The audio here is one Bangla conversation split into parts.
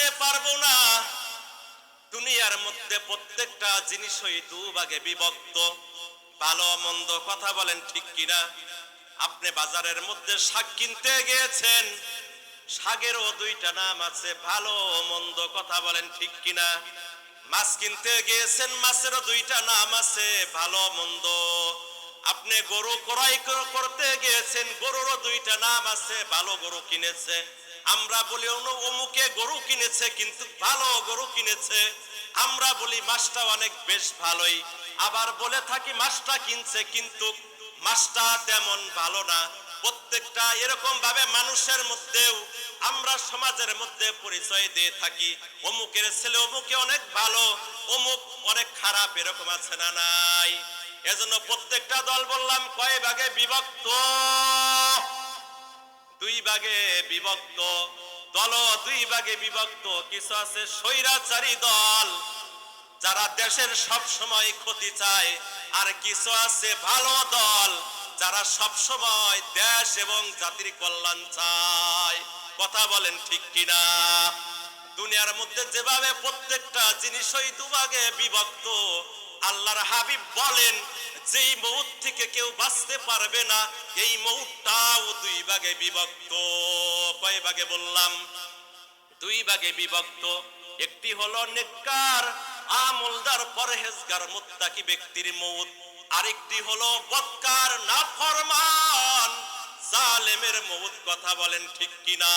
বাঁচতে পারব না। দুনিয়ার মধ্যে প্রত্যেকটা জিনিস জিনিসই দুভাগে বিভক্ত। ভালো মন্দ কথা বলেন ঠিক কিনা? আপনি বাজারের মধ্যে শাক কিনতে গিয়েছেন। শাকেরও দুইটা নাম আছে, ভালো মন্দ কথা বলেন ঠিক কিনা? মাছ কিনতে গিয়েছেন, মাছেরও দুইটা নাম আছে, ভালো মন্দ। আপনি গরু ক্রয় করতে গিয়েছেন, গরুরও দুইটা নাম আছে, ভালো গরু কিনেছে। আমরা বলি অমুকে গরু কিনেছে, কিন্তু ভালো গরু কিনেছে। আমরা বলি, মাছটা অনেক বেশ ভালোই। আবার বলে থাকি, মাছটা কিনছে, কিন্তু মাছটা তেমন ভালো না। প্রত্যেকটা এরকম ভাবে মানুষের মধ্যেও আমরা সমাজের মধ্যে পরিচয় দিয়ে থাকি, অমুকের ছেলে অমুকে অনেক ভালো, অমুক অনেক খারাপ, এরকম আছে না নাই? এজন্য প্রত্যেকটা দল বললাম, কয় ভাগে বিভক্ত? দুই ভাগে বিভক্ত, দল দুই ভাগে বিভক্ত, কিছু আছে স্বৈরাচারী দল, যারা দেশের সব সময় ক্ষতি চায়, আর কিছু আছে ভালো দল, যারা সব সময় দেশ এবং জাতির কল্যাণ চায়। কথা বলেন ঠিক কিনা? দুনিয়ার মধ্যে যেভাবে প্রত্যেকটা জিনিসই দুভাগে বিভক্ত, আল্লাহর হাবিব বলেন যেই মৌত থেকে কেউ বাঁচতে পারবে না, এই মৌতটাও দুই ভাগে বিভক্ত। কয় ভাগে বললাম? দুই ভাগে বিভক্ত। একটি হলো নেককার, আমলদার, পরহেজগার, মুত্তাকি ব্যক্তির মৌত। আরেকটি হলো বৎকার, নাফরমান, জালেমের মৌত। কথা বলেন ঠিক কিনা?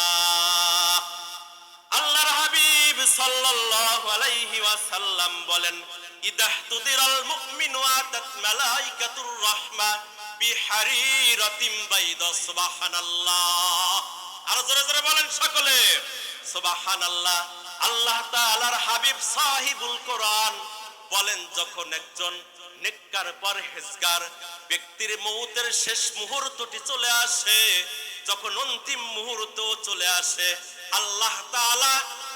আল্লাহর হাবিব সাল্লাল্লাহু আলাইহি ওয়াসাল্লাম বলেন ইদাহতুদিরাল মুমিনু আতাত মালাইকাতুর রাহমা বিহারিরাতিম বাইদা সুবহানাল্লাহ। আর জোরে জোরে বলেন সকলে, সুবহানাল্লাহ। আল্লাহ তাআলার হাবিব সাহিবুল কোরআন বলেন, যখন একজন নেককার পরহেজগার ব্যক্তির মৌতের শেষ মুহূর্তটি চলে আসে, যখন অন্তিম মুহূর্ত চলে আসে, আল্লাহ তাআলা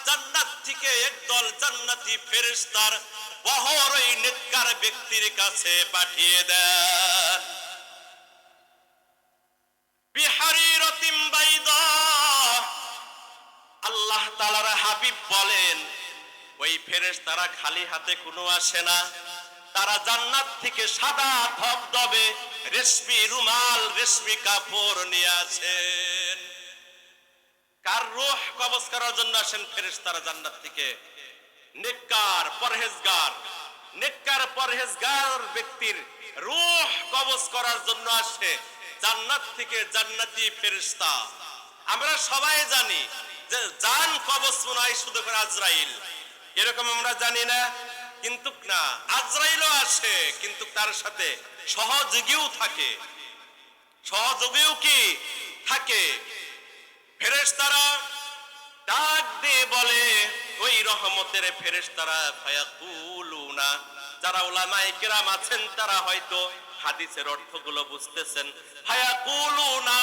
জান্নাত থেকে একদল জান্নাতি ফেরেশতার বহর ওই নেককার ব্যক্তির কাছে পাঠিয়ে দেন। বিহারিরতিম বাইদা, আল্লাহ তাআলার হাবিব বলেন, ওই ফেরেশতারা খালি হাতে কোনো আসে না। তারা জান্নাত থেকে সাদা ধবধবে রেশমি রুমাল, রেশমি কাপড় নিয়ে আসেন কার রূহ কবজ করার জন্য আসেন ফেরেশতারা জান্নাত থেকে? নেককার পরহেজগার। নেককার পরহেজগার ব্যক্তির রূহ কবজ করার জন্য আসে জান্নাত থেকে জান্নাতি ফেরেশতা। আমরা সবাই জানি যে জান কবজ মনে শুধু করে আজরাইল। এরকম আমরা জানি না, কিন্তু না, আজরাইলও আসে, কিন্তু তার সাথে সহযোগীও থাকে। সহযোগীও কি? থাকে। ফেরেশতারা ডাক দিয়ে বলে ওই রহমতের ফেরেশতারা ফায়াকুলুনা, যারা ওলামায়ে কেরাম আছেন, তারা হয়তো হাদিসের অর্থগুলো বুঝতেছেন। ফায়াকুলুনা,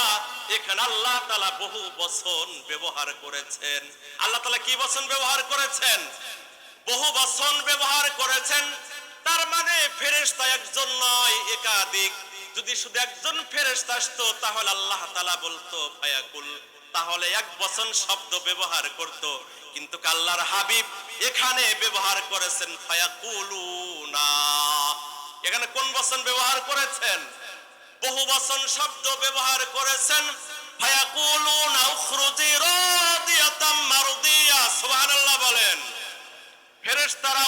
এখানে আল্লাহ তাআলা বহু বচন ব্যবহার করেছেন। আল্লাহ তাআলা কি বচন ব্যবহার করেছেন? বহু বচন ব্যবহার করেছেন। তার মানে ফেরেশতা একজন নয়, একাধিক। যদি শুধু একজন ফেরেশতা আসতো, তাহলে আল্লাহ তাআলা বলতো, ফায়াকুল তাহলে এক বচন শব্দ ব্যবহার করত। কিন্তু আল্লাহর হাবিব এখানে ব্যবহার করেছেন এখানে কোন বচন ব্যবহার করেছেন? বহু বচন শব্দ ব্যবহার করেছেন, ফায়াকুলুনা উখরুজি রাদিয়াতাম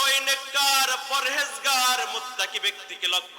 ওই নেককার, পরহেজগার, মুত্তাকি ব্যক্তিকে লক্ষ্য